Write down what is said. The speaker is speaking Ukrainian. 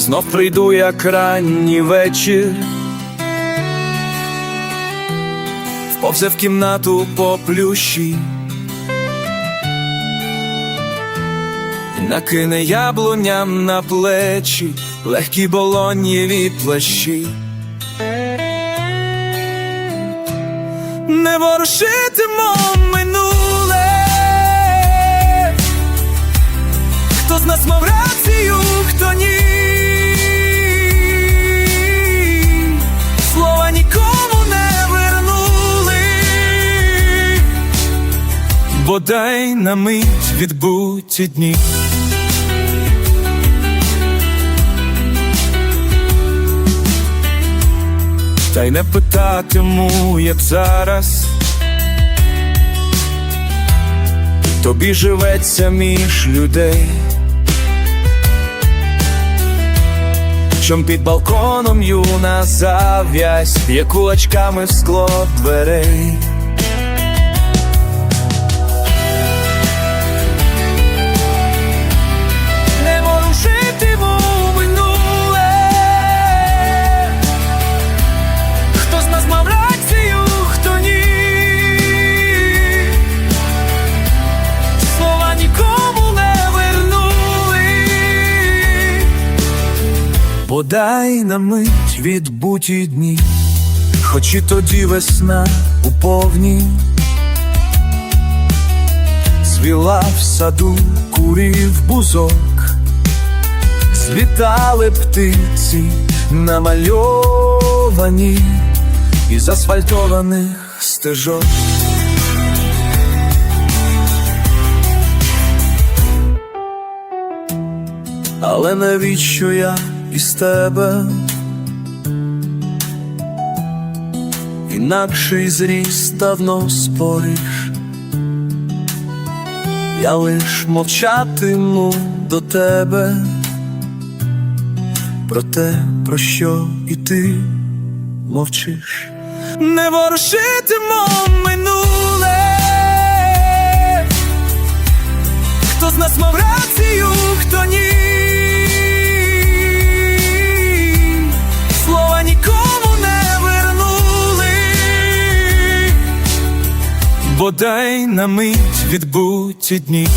знов прийду, як ранній вечір. Вповзе в кімнату по плющі. Накине яблуням на плечі, легкі болонєві плащі. Не ворушитимо минуле, хто з нас мав бодай на мить відбуті дні. Та й не питатиму, як зараз. Тобі живеться між людей. Чом під балконом юна зав'язь, б'є кулачками в скло дверей. Подай на мить відбуті дні, хоч і тоді весна у повні. Звіла в саду курів бузок, злітали птиці намальовані із асфальтованих стежок. Але навіщо я із тебе? Інакший зріст давно спориш. Я лиш мовчатиму до тебе про те, про що і ти мовчиш. Не ворушитимо минуле, хто з нас мав бодай на мить відбуті дні.